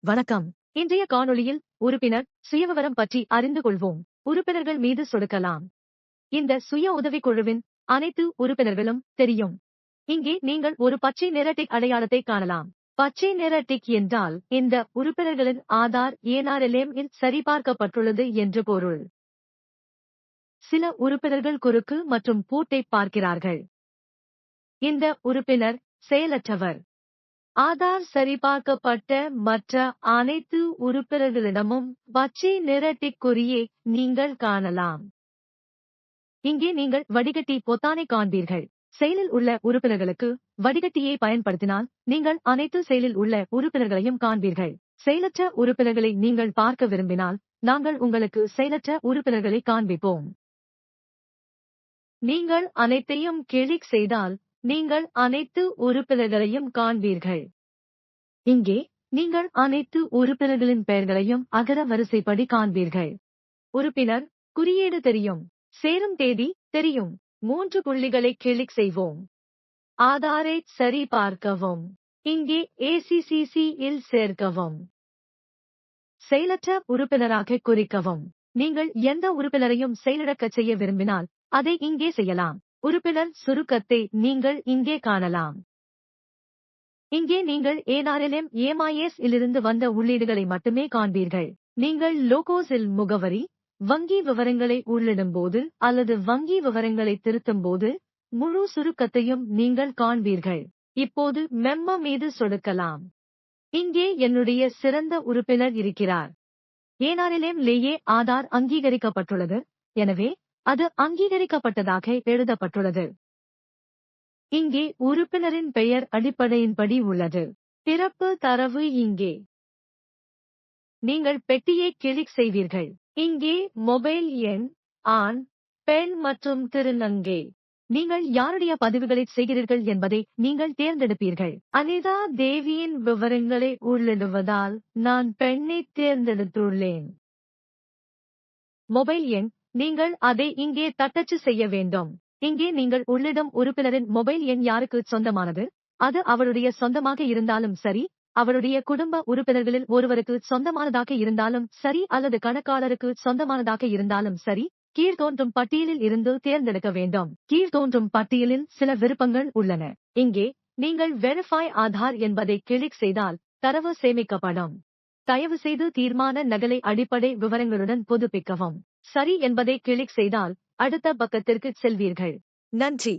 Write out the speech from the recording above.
வணக்கம். இன்றைய காணொளியில் உறுப்பினர் சுயவிவரம் பற்றி அறிந்து கொள்வோம். உறுப்பினர்கள் மீது சொடுக்கலாம். இந்த சுய உதவிக் குழுவின் அனைத்து உறுப்பினர்களும் தெரியும். இங்கே நீங்கள் ஒரு பச்சை நிற டிக் அடையாளத்தை காணலாம். பச்சை நிற டிக் என்றால் இந்த உறுப்பினர்களின் ஆதார் ஏனார்எல்எம் இல் சரிபார்க்கப்பட்டுள்ளது என்று பொருள். சில உறுப்பினர்கள் குறுக்கு மற்றும் பூட்டை பார்க்கிறார்கள். இந்த உறுப்பினர் செயலற்றவர். ஆதார் சரிபார்க்கப்பட்ட மற்ற அனைத்து உறுப்பினர்களிடமும் பச்சை நிற டிக் குறியை நீங்கள் காணலாம். இங்கே நீங்கள் வடிகட்டி பொத்தானை காண்பீர்கள். செயலில் உள்ள உறுப்பினர்களுக்கு வடிகட்டியை பயன்படுத்தினால் நீங்கள் அனைத்து செயலில் உள்ள உறுப்பினர்களையும் காண்பீர்கள். செயலற்ற உறுப்பினர்களை நீங்கள் பார்க்க விரும்பினால் நாங்கள் உங்களுக்கு செயலற்ற உறுப்பினர்களை காண்பிப்போம். நீங்கள் அனைத்தையும் கிளிக் செய்தால் நீங்கள் அனைத்து உறுப்பினர்களையும் காண்பீர்கள். இங்கே நீங்கள் அனைத்து உறுப்பினர்களின் பெயர்களையும் அகர வரிசைப்படி காண்பீர்கள். உறுப்பினர் குறியீடு தெரியும். சேரும் தேதி தெரியும். மூன்று புள்ளிகளை கிளிக் செய்வோம். ஆதாரை சரி பார்க்கவும் இங்கே ஏசிசிசி இல் சேர்க்கவும். செயலற்ற உறுப்பினராக குறிக்கவும். நீங்கள் எந்த உறுப்பினரையும் செயலிழக்கச் செய்ய விரும்பினால் அதை இங்கே செய்யலாம். உறுப்பினர் சுருக்கத்தை நீங்கள் இங்கே காணலாம். இங்கே நீங்கள் ஏனார்எல்எம் ஏமாஎஸ் இலிருந்து வந்த உள்ளீடுகளை மட்டுமே காண்பீர்கள். நீங்கள் லோகோஸில் முகவரி வங்கி விவரங்களை உள்ளிடும்போது அல்லது வங்கி விவரங்களை திருத்தும்போது முழு சுருக்கத்தையும் நீங்கள் காண்பீர்கள். இப்போது மெம்ம மீது சொடுக்கலாம். இங்கே என்னுடைய சிறந்த உறுப்பினர் இருக்கிறார். ஏனாரிலேம் லேயே ஆதார் அங்கீகரிக்கப்பட்டுள்ளது. எனவே அது அங்கீகரிக்கப்பட்டதாக எழுதப்பட்டுள்ளது. இங்கே உறுப்பினரின் பெயர் அடிப்படையின்படி உள்ளது. பிறப்பு தரவு இங்கே. நீங்கள் பெட்டியை கிளிக் செய்வீர்கள். இங்கே மொபைல் எண் ஆண் பெண் மற்றும் திருநங்கை. நீங்கள் யாருடைய பதிவுகளை செய்கிறீர்கள் என்பதை நீங்கள் தேர்ந்தெடுப்பீர்கள். அனிதா தேவியின் விவரங்களை உள்ளிடுவதால் நான் பெண்ணை தேர்ந்தெடுத்துள்ளேன். மொபைல் எண் நீங்கள் அதை இங்கே தட்டச்சு செய்ய வேண்டும். இங்கே நீங்கள் உள்ளிடும் உறுப்பினரின் மொபைல் எண் யாருக்கு சொந்தமானது? அது அவருடைய சொந்தமாக இருந்தாலும் சரி அவருடைய குடும்ப உறுப்பினர்களில் ஒருவருக்கு சொந்தமானதாக இருந்தாலும் சரி அல்லது கணக்காளருக்கு சொந்தமானதாக இருந்தாலும் சரி கீழ்தோன்றும் பட்டியலில் இருந்து தேர்ந்தெடுக்க வேண்டும். கீழ்தோன்றும் பட்டியலில் சில விருப்பங்கள் உள்ளன. இங்கே நீங்கள் வெரிஃபை ஆதார் என்பதை கிளிக் செய்தால் தரவு சேமிக்கப்படும். தயவு செய்து தீர்மான நகலை அடிப்படை விவரங்களுடன் புதுப்பிக்கவும். சரி என்பதை கிளிக் செய்தால் அடுத்த பக்கத்திற்கு செல்வீர்கள். நன்றி.